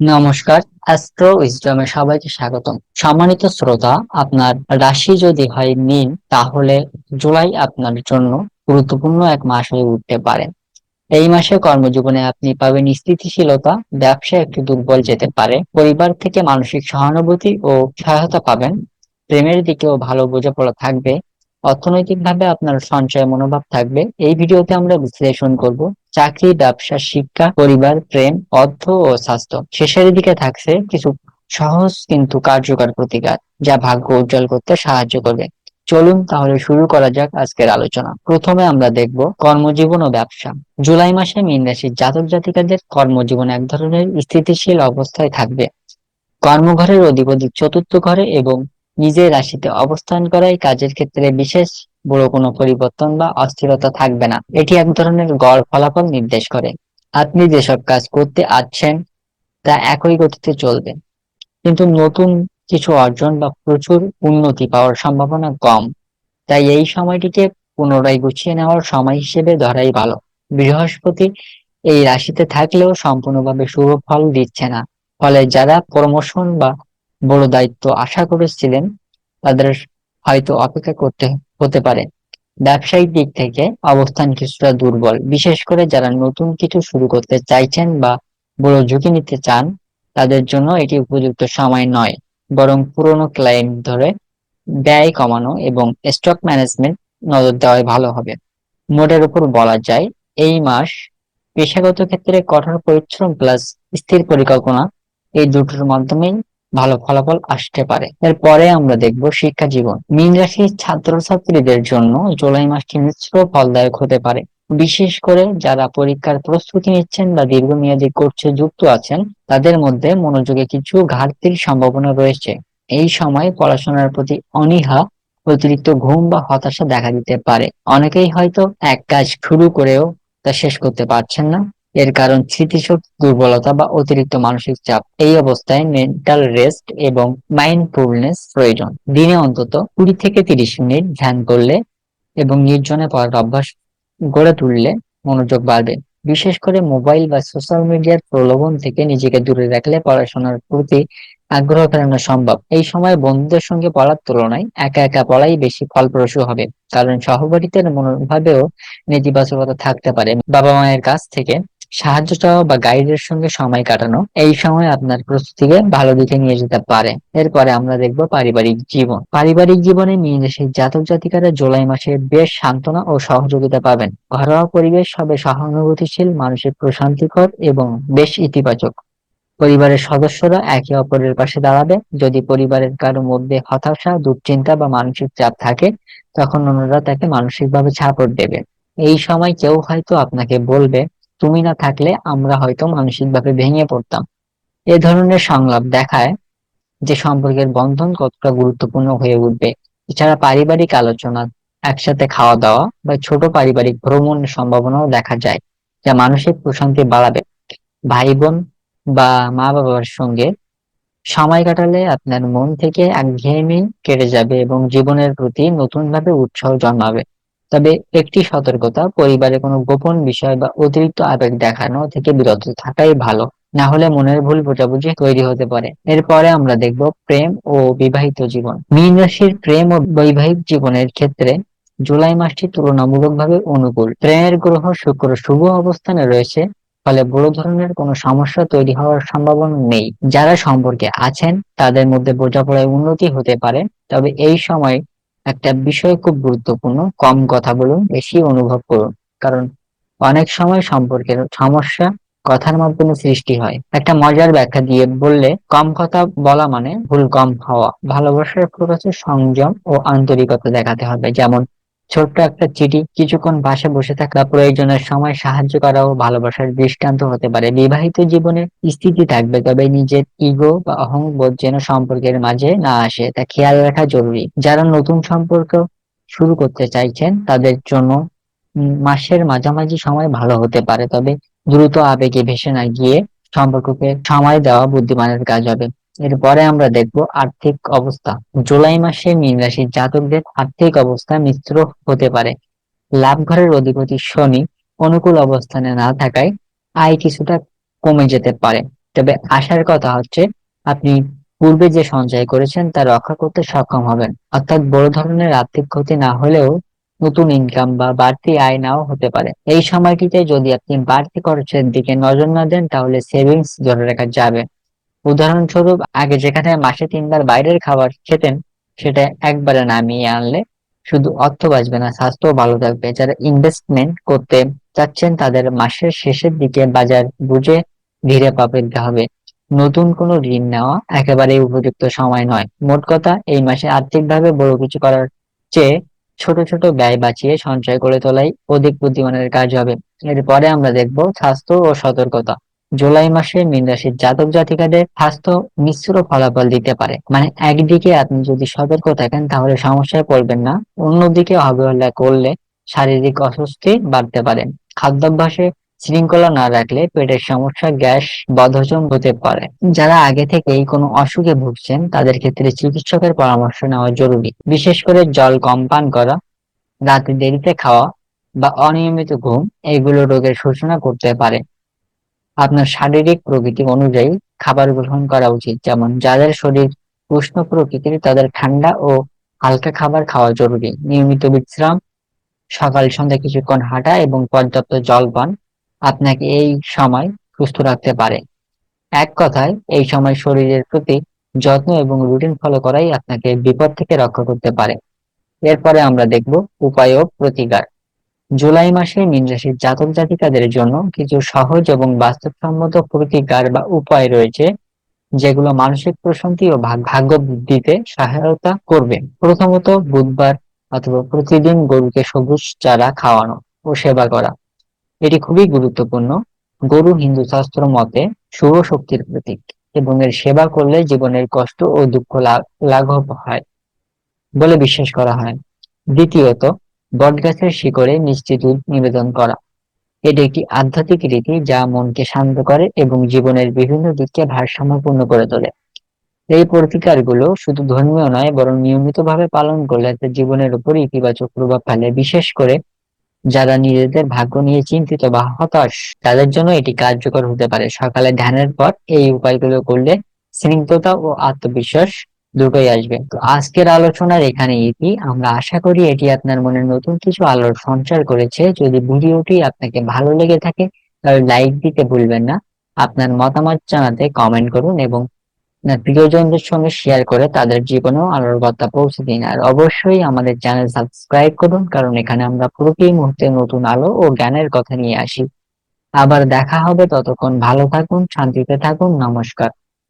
নমস্কার অ্যাস্ট্রো উইজডমে সবাইকে স্বাগতম। সম্মানিত শ্রোতা, আপনার রাশি যদি হয় মীন, তাহলে জুলাই আপনার জন্য গুরুত্বপূর্ণ এক মাস হয়ে উঠতে পারে। এই মাসে কর্মজীবনে আপনি পাবেন স্থিতিশীলতা ব্যবসায় একটু দুর্বল যেতে পারে, পরিবার থেকে মানসিক সহানুভূতি ও সহায়তা পাবেন, প্রেমের দিকেও ভালো বোঝাপড়া থাকবে, অর্থনৈতিকভাবে আপনার সঞ্চয় মনোভাব থাকবে। এই ভিডিওতে আমরা বিশ্লেষণ করব চাকরি, ব্যবসা, শিক্ষা, পরিবার, প্রেম, অর্থ ও স্বাস্থ্য। শেষের দিকে থাকছে কিছু সহজ কিন্তু কার্যকর প্রতিকার যা ভাগ্য উজ্জ্বল করতে সাহায্য করবে। চলুন তাহলে শুরু করা যাক আজকের আলোচনা। প্রথমে আমরা দেখব কর্মজীবন ও ব্যবসা। জুলাই মাসে মীন রাশির জাতক জাতিকাদের কর্মজীবন এক ধরনের স্থিতিশীল অবস্থায় থাকবে। কর্মঘরের অধিপতি চতুর্থ ঘরে এবং নিজের রাশিতে অবস্থান করাই কাজের ক্ষেত্রে বিশেষ বড় কোনো পরিবর্তন বা অস্থিরতা থাকবে না। এটি এক ধরনের গড় ফলাফল নির্দেশ করে। আপনি যেসব কাজ করতে আছেন, তা একই গতিতে চলবে। কিন্তু নতুন কিছু অর্জন বা প্রচুর উন্নতি পাওয়ার সম্ভাবনা কম। তাই এই সময়টিকে পুনরায় গুছিয়ে নেওয়ার সময় হিসেবে ধরাই ভালো। বৃহস্পতি এই রাশিতে থাকলেও সম্পূর্ণভাবে শুভ ফল দিচ্ছে না। ফলে যারা প্রমোশন বা বড় দায়িত্ব আশা করেছিলেন, তাদের হয়তো অপেক্ষা করতে হতে পারে। ব্যবসায়িক দিক থেকে অবস্থান কিছুটা দুর্বল। বিশেষ করে যারা নতুন কিছু শুরু করতে চাইছেন বা বড় ঝুঁকি নিতে চান, তাদের জন্য এটি উপযুক্ত সময় নয়, বরং পুরনো ক্লায়েন্ট ধরে ব্যয় কমানো এবং স্টক ম্যানেজমেন্ট নজর দেওয়াই ভালো হবে। মোটের উপর বলা যায়, এই মাস পেশাগত ক্ষেত্রে কঠোর পরিশ্রম প্লাস স্থির পরিকল্পনা, এই দুটোর মাধ্যমেই ভালো ফলাফল আসতে পারে। এরপরে আমরা দেখব শিক্ষা জীবন। মীন রাশির ছাত্রছাত্রীদের জন্য জুলাই মাসটি মিশ্র ফলদায়ক হতে পারে। বিশেষ করে যারা পরীক্ষার প্রস্তুতি নিচ্ছেন বা দীর্ঘমেয়াদী কোর্সে যুক্ত আছেন, তাদের মধ্যে মনোযোগে কিছু ঘাটতির সম্ভাবনা রয়েছে। এই সময় পড়াশোনার প্রতি অনীহা, অতিরিক্ত ঘুম বা হতাশা দেখা দিতে পারে। অনেকেই হয়তো এক কাজ শুরু করেও তা শেষ করতে পারছেন না। এর কারণ স্মৃতিশক্তি, দুর্বলতা বা অতিরিক্ত মানসিক চাপ। এই অবস্থায় মেন্টাল রেস্ট এবং মাইন্ডফুলনেস প্রয়োজন। দিনে অন্তত কুড়ি থেকে তিরিশ মিনিট ধ্যান করলে এবং নির্জনে পড়ার অভ্যাস গড়ে তুললে মনোযোগ বাড়বে। বিশেষ করে মোবাইল বা সোশ্যাল মিডিয়ার প্রলোভন থেকে নিজেকে দূরে রাখলে পড়াশোনার প্রতি আগ্রহ ফেরানো সম্ভব। এই সময় বন্ধুদের সঙ্গে পড়ার তুলনায় একা একা পড়াই বেশি ফলপ্রসূ হবে, কারণ সহপাঠীদের মনোভাবেও নেতিবাচকতা থাকতে পারে। বাবা মায়ের কাছ থেকে সাহায্য চাওয়া বা গাইডের সঙ্গে সময় কাটানো, এই সময় আপনার প্রস্তুতিকে ভালো দিকে নিয়ে যেতে পারে। এরপরে আমরা দেখব পারিবারিক জীবন। পারিবারিক জীবনে নির্দেশের জাতক জাতিকারা জুলাই মাসে বেশ সান্ত্বনা ও সহযোগিতা পাবেন। ঘরোয়া পরিবেশ হবে সহানুভূতিশীল, মানুষের প্রশান্তিকর এবং বেশ ইতিবাচক। পরিবারের সদস্যরা একে অপরের পাশে দাঁড়াবে। যদি পরিবারের কারও মধ্যে হতাশা, দুশ্চিন্তা বা মানসিক চাপ থাকে, তখন অন্যরা তাকে মানসিকভাবে সাপোর্ট দেবে। এই সময় কেউ হয়তো আপনাকে বলবে তুমি না থাকলে আমরা হয়তো মানসিকভাবে ভেঙে পড়তাম। এ ধরনের সংলাপ দেখায় যে সম্পর্কের বন্ধন কতটা গুরুত্বপূর্ণ হয়ে উঠবে। এছাড়া পারিবারিক আলোচনা, একসাথে খাওয়া দাওয়া বা ছোট পারিবারিক ভ্রমণের সম্ভাবনাও দেখা যায়, যা মানসিক প্রশান্তি বাড়াবে। ভাই বোন বা মা বাবার সঙ্গে সময় কাটালে আপনার মন থেকে একঘেয়েমি কেটে যাবে এবং জীবনের প্রতি নতুন ভাবে উৎসাহ জন্মাবে। তবে একটি সতর্কতা, পরিবারে কোনো গোপন বিষয় বা অতিরিক্ত আবেগ দেখানো থেকে বিরত থাকাই ভালো। না হলে মনের ভুল বোঝাবুঝি তৈরি হতে পারে। এরপরে আমরা দেখব প্রেম ও বিবাহিত জীবন। মীন রাশির প্রেম ও বৈবাহিক জীবনের ক্ষেত্রে জুলাই মাসটি তুলনামূলকভাবে অনুকূল। প্রেমের গ্রহ শুক্র শুভ অবস্থানে রয়েছে, ফলে বড় ধরনের কোনো সমস্যা তৈরি হওয়ার সম্ভাবনা নেই। যারা সম্পর্কে আছেন, তাদের মধ্যে বোঝাপড়ায় উন্নতি হতে পারে, তবে এই সময় একটা বিষয় খুব গুরুত্বপূর্ণ, কম কথা বলুন, বেশি অনুভব করুন। কারণ অনেক সময় সম্পর্কের সমস্যা কথার মাধ্যমে সৃষ্টি হয়। একটা মজার ব্যাখ্যা দিয়ে বললে, কম কথা বলা মানে ভুল কম হওয়া। ভালোবাসার প্রকাশে সংযম ও আন্তরিকতা দেখাতে হবে। যেমন ছোট্ট একটা চিঠি কিছুক্ষণ পাশে বসে থাকা প্রয়োজনের সময় সাহায্য করাও ভালোবাসার দৃষ্টান্ত হতে পারে। বিবাহিত জীবনে স্থিতি থাকবে, তবে নিজের ইগো বা অহংবোধ যেন সম্পর্কের মাঝে না আসে, তা খেয়াল রাখা জরুরি। যারা নতুন সম্পর্ক শুরু করতে চাইছেন, তাদের জন্য মাসের মাঝামাঝি সময় ভালো হতে পারে, তবে দ্রুত আবেগে ভেসে না গিয়ে সম্পর্ককে সময় দেওয়া বুদ্ধিমানের কাজ হবে। এরপরে আমরা দেখব আর্থিক অবস্থা। জুলাই মাসে মীন রাশির জাতকদের আর্থিক অবস্থা মিশ্র হতে পারে। লাভ ঘরের অধিপতি শনি অনুকূল অবস্থানে না থাকায় আয় কিছুটা কমে যেতে পারে। তবে আশার কথা হচ্ছে, আপনি পূর্বে যে সঞ্চয় করেছেন তা রক্ষা করতে সক্ষম হবেন। অর্থাৎ বড় ধরনের আর্থিক ক্ষতি না হলেও নতুন ইনকাম বা বাড়তি আয় নাও হতে পারে। এই সময়টিতে যদি আপনি বাড়তি খরচের দিকে নজর না দেন, তাহলে সেভিংস ধরে রাখা যাবে। উদাহরণস্বরূপ, আগে যেখানে মাসে তিনবার বাইরের খাবার খেতেন, সেটা একবারে নামিয়ে আনলে শুধু অর্থ বাঁচবে না, স্বাস্থ্যও ভালো থাকবে। যারা ইনভেস্টমেন্ট করতে চাচ্ছেন, তাদের মাসের শেষের দিকে বাজার বুঝে ধীরে পা ফেলতে হবে। নতুন কোনো ঋণ নেওয়া একেবারেই উপযুক্ত সময় নয়। মোট কথা, এই মাসে আর্থিকভাবে বড় কিছু করার চেয়ে ছোট ছোট ব্যয় বাঁচিয়ে সঞ্চয় করে তোলাই অধিক বুদ্ধিমানের কাজ হবে। এরপরে আমরা দেখব স্বাস্থ্য ও সতর্কতা। জুলাই মাসে মীন রাশির জাতক জাতিকাদের স্বাস্থ্য মিশ্র ফলাফল দিতে পারে। মানে একদিকে আপনি যদি সতর্ক থাকেন, তাহলে সমস্যায় পড়বেন না। অন্যদিকে অবহেলা করলে শারীরিক অস্বস্তি বাড়তে পারে। খাদ্যাভ্যাসে শৃঙ্খলা না রাখলে পেটের সমস্যা, গ্যাস, বদহজম হতে পারে। যারা আগে থেকেই কোনো অসুখে ভুগছেন, তাদের ক্ষেত্রে চিকিৎসকের পরামর্শ নেওয়া জরুরি। বিশেষ করে জল কম পান করা, রাতে দেরিতে খাওয়া বা অনিয়মিত ঘুম, এগুলো রোগের সূচনা করতে পারে। আপনার শারীরিক প্রকৃতি অনুযায়ী খাবার গ্রহণ করা উচিত। যেমন, যাদের শরীর উষ্ণ প্রকৃতির, তাদের ঠান্ডা ও হালকা খাবার খাওয়া জরুরি। নিয়মিত বিশ্রাম, সকাল সন্ধ্যা কিছুক্ষণ হাঁটা এবং পর্যাপ্ত জল পান আপনাকে এই সময় সুস্থ রাখতে পারে। এক কথায়, এই সময় শরীরের প্রতি যত্ন এবং রুটিন ফলো করাই আপনাকে বিপদ থেকে রক্ষা করতে পারে। এরপরে আমরা দেখব উপায় ও প্রতিকার। জুলাই মাসে মীন রাশির জাতক জাতিকাদের জন্য কিছু সহজ এবং বাস্তবসম্মত প্রতিকার বা উপায় রয়েছে, যেগুলো মানসিক প্রশান্তি ও ভাগ্য বৃদ্ধিতে সহায়তা করবে। প্রথমত, বুধবার অথবা প্রতিদিন গরুকে সবুজ চারা খাওয়ানো ও সেবা করা। এটি খুবই গুরুত্বপূর্ণ। গরু হিন্দু শাস্ত্র মতে শুভ শক্তির প্রতীক এবং এর সেবা করলে জীবনের কষ্ট ও দুঃখ লাঘব হয় বলে বিশ্বাস করা হয়। দ্বিতীয়ত বটগাছের শিকড়ে মিষ্টি দুধ নিবেদন করা। এটি একটি আধ্যাত্মিক রীতি যা মনকে শান্ত করে এবং জীবনের বিভিন্ন দিককে ভারসাম্যপূর্ণ করে তোলে। এই প্রতিকারগুলো শুধু ধর্মীয় নয়, বরং নিয়মিতভাবে পালন করলে জীবনের উপর ইতিবাচক প্রভাব ফেলে। বিশেষ করে যারা নিজেদের ভাগ্য নিয়ে চিন্তিত বা হতাশ, তাদের জন্য এটি কার্যকর হতে পারে। সকালে ধ্যানের পর এই উপায়গুলো করলে স্নিগ্ধতা ও আত্মবিশ্বাস দুটোই আসবে। তো আজকের আলোচনার এখানে ইতি আমরা আশা করি এটি আপনার মনে নতুন কিছু আলোর সঞ্চার করেছে। যদি ভিডিওটি আপনাকে ভালো লেগে থাকে, তাহলে লাইক দিতে ভুলবেন না। আপনার মতামত জানাতে কমেন্ট করুন এবং প্রিয়জনদের সঙ্গে শেয়ার করে তাদের জীবনেও আলোর বার্তা পৌঁছে দিন। আর অবশ্যই আমাদের চ্যানেল সাবস্ক্রাইব করুন, কারণ এখানে আমরা প্রতি মুহূর্তে নতুন আলো ও জ্ঞানের কথা নিয়ে আসি। আবার দেখা হবে ততক্ষণ ভালো থাকুন, শান্তিতে থাকুন, নমস্কার।